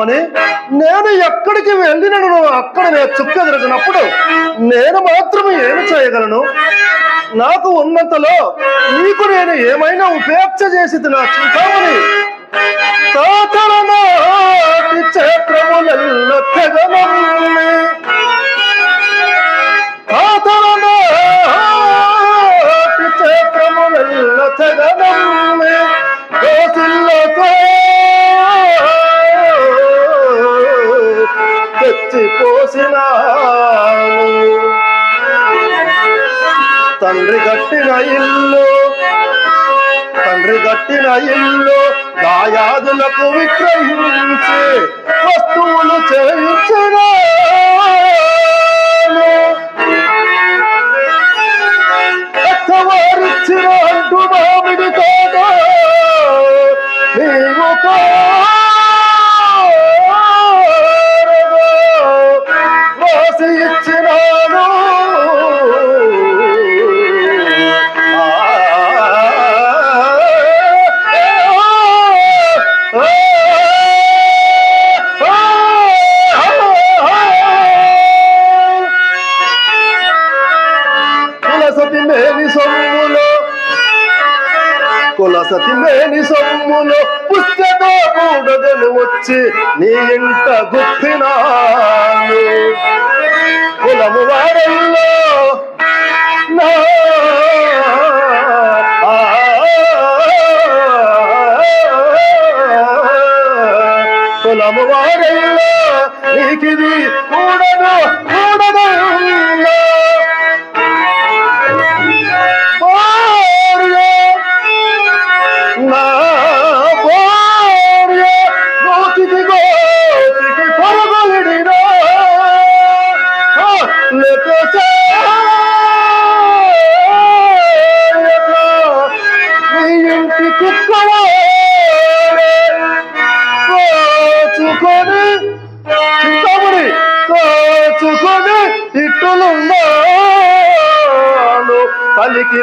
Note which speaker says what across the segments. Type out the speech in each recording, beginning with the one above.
Speaker 1: నేర్చుకుందామని నేను ఎక్కడికి వెళ్ళినను అక్కడ నేను చుక్కెదిరిగినప్పుడు నేను మాత్రమే ఏమి చేయగలను? నాకు ఉన్నంతలో నీకు నేను ఏమైనా ఉపేక్ష చేసి నా చూసామని తాతల నాటి క్షేత్రములల్ల తెచ్చి పోసినాను తండ్రి కట్టిన ఇల్లు తండ్రి కట్టిన ఇల్లు దాయాదులకు విక్రయించి వస్తువులు చేయించిన వసతి లేని సొమ్ములో పుస్తతో కూడదలు వచ్చి నీ ఇంట గుప్పినాను. కులము వాడల్లో నా కులము వాడల్లో నీకిది కూడదు కూడదు. కోచుకొని చింతముడి కోచుకొని ఇట్టులున్నాను కలికి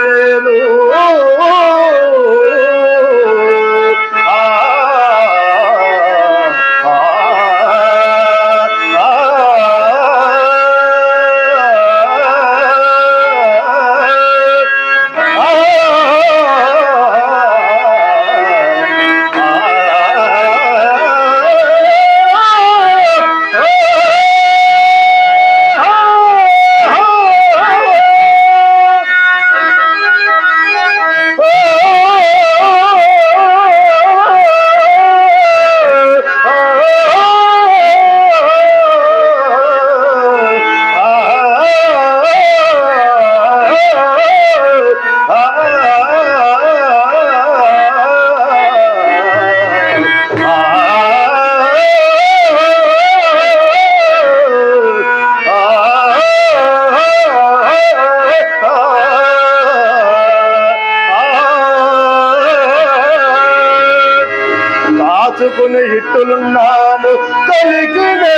Speaker 1: దాచుకుని ఇట్టులున్నాను కలిగినే